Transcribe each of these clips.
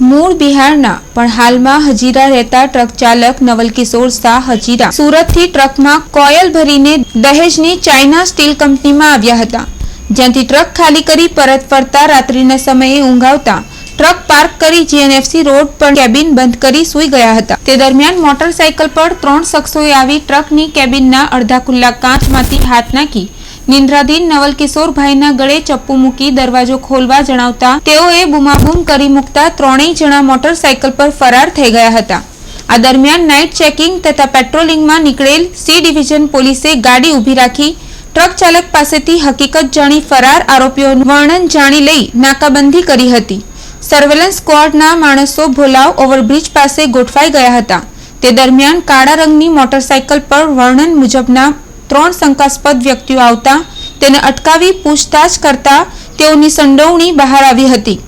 મૂળ બિહારના, પણ હાલમાં હજીરા રહેતા ટ્રક ચાલક નવલકિશોર શાહ હજીરા સુરતથી ટ્રકમાં કોયલ ભરીને દહેજની ચાઇના સ્ટીલ કંપનીમાં આવ્યા હતા. જ્યાંથી ટ્રક ખાલી કરી પરત ફરતા રાત્રિના સમયે ઊંઘાવતા ટ્રક પાર્ક કરી જીએનએફસી રોડ પર કેબિન બંધ કરી સૂઈ ગયા હતા. તે દરમિયાન મોટરસાયકલ પર ત્રણ શખ્સોએ આવી ટ્રકની કેબિનના અડધા ખુલ્લા કાચમાંથી હાથ નાખી નિંદ્રાધીન નવલ કિશોરભાઈના ગળે ચપ્પુ મૂકી દરવાજો ખોલવા જણાવતા તેઓએ બુમાબુમ કરી મૂકતા ત્રણેય જણા મોટરસાયકલ પર ફરાર થઈ ગયા હતા. આ દરમિયાન નાઇટ ચેકિંગ તથા પેટ્રોલિંગમાં નીકળેલ સી ડિવિઝન પોલીસે ગાડી ઊભી રાખી ટ્રક ચાલક પાસેથી હકીકત જાણી ફરાર આરોપીઓનું વર્ણન જાણી લઈ નાકાબંધી કરી હતી. સર્વેલન્સ સ્ક્વોડના માણસો ભોલાવ ઓવરબ્રિજ પાસે ગોઠવાઈ ગયા હતા. તે દરમિયાન કાળા રંગની મોટરસાયકલ પર વર્ણન મુજબના ત્રણ શંકાસ્પદ વ્યક્તિઓ આવતા, તેને અટકાવી પૂછતાછ કરતા તેઓની સંડોવણી બહાર આવી હતી,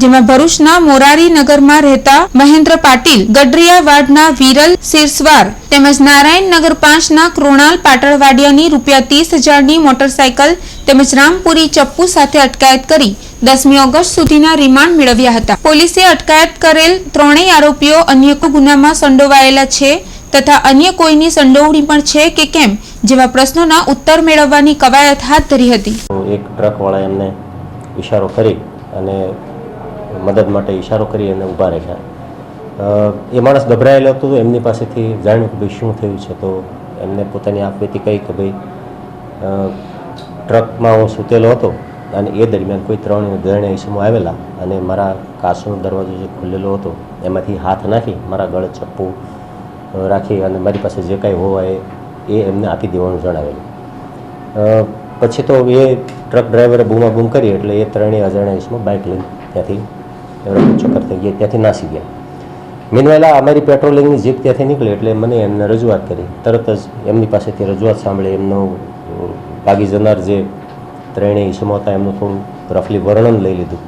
જેમાં ભરૂચના મોરારી નગરમાં રહેતા મહેન્દ્ર પાટીલ ગડરિયા વાડના વિરલ સિરસવાર તેમજ નારાયણ નગર પાંચના કૃણાલ પાટણવાડિયાની રૂપિયા ત્રીસ હજારની મોટરસાયકલ તેમજ રામપુરી ચપ્પુ સાથે અટકાયત કરી દસમી ઓગસ્ટ સુધીના રિમાન્ડ મેળવ્યા હતા. પોલીસે અટકાયત કરેલ ત્રણેય આરોપીઓ અન્ય ગુનામાં સંડોવાયેલા છે તથા અન્ય કોઈની સંડોવણી પણ છે કે કેમ જેવા પ્રશ્નોના ઉત્તર મેળવવાની કવાયત હાથ ધરી હતી. એક ટ્રકવાળા એમને ઈશારો કરી અને મદદ માટે ઇશારો કરી અને ઊભા રાખ્યા એ માણસ ગભરાયેલો હતો, એમની પાસેથી જાણ્યું કે ભાઈ શું થયું છે, તો એમને પોતાની આપવીતી કહી કે ભાઈ ટ્રકમાં હું સૂતેલો હતો અને એ દરમિયાન કોઈ ત્રણ ગરણે ઈસમો આવેલા અને મારા કાસનો દરવાજો જે ખુલ્લેલો હતો, એમાંથી હાથ નાખી મારા ગળે ચપ્પુ રાખી અને મારી પાસે જે કાંઈ હોવા એ એ એમને આપી દેવાનું જણાવેલું. પછી તો એ ટ્રક ડ્રાઈવરે બૂમા બૂમ કરી એટલે એ ત્રણેય અજાણ્યા ઈસમો બાઇક લઈને ત્યાંથી ચક્કર થઈ ગયા, ત્યાંથી નાસી ગયા. મીનવાયલા અમારી પેટ્રોલિંગની જીપ ત્યાંથી નીકળી એટલે મને એમને રજૂઆત કરી. તરત જ એમની પાસેથી રજૂઆત સાંભળી એમનું ભાગી જનાર જે ત્રણેય ઈસમો હતા એમનું થોડું રફલી વર્ણન લઈ લીધું.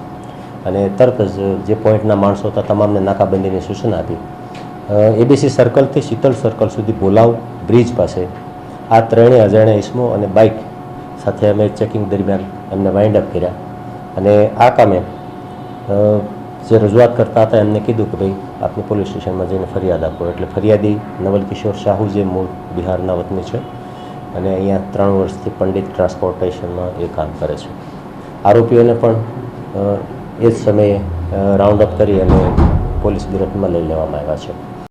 અને તરત જ જે પોઈન્ટના માણસો હતા, તમામને નાકાબંધીની સૂચના આપી. એબીસી સર્કલથી શીતલ સર્કલ સુધી બોલાવ. બ્રિજ પાસે. આ ત્રણેય અજાણ્યા ઈસમો અને બાઇક સાથે અમે ચેકિંગ દરમિયાન એમને વાઇન્ડ અપ કર્યા. અને આ કામે જે રજૂઆત કરતા હતા એમને કીધું કે ભાઈ, આપને પોલીસ સ્ટેશનમાં જઈને ફરિયાદ આપો. એટલે ફરિયાદી નવલકિશોર સાહુ જે મૂળ બિહારના વતની છે અને અહીંયા ત્રણ વર્ષથી પંડિત ટ્રાન્સપોર્ટેશનમાં એ કામ કરે છે. આરોપીઓને પણ એ જ સમયે રાઉન્ડ અપ કરી અને પોલીસ ગિરફ્તમાં લઈ લેવામાં આવ્યા છે.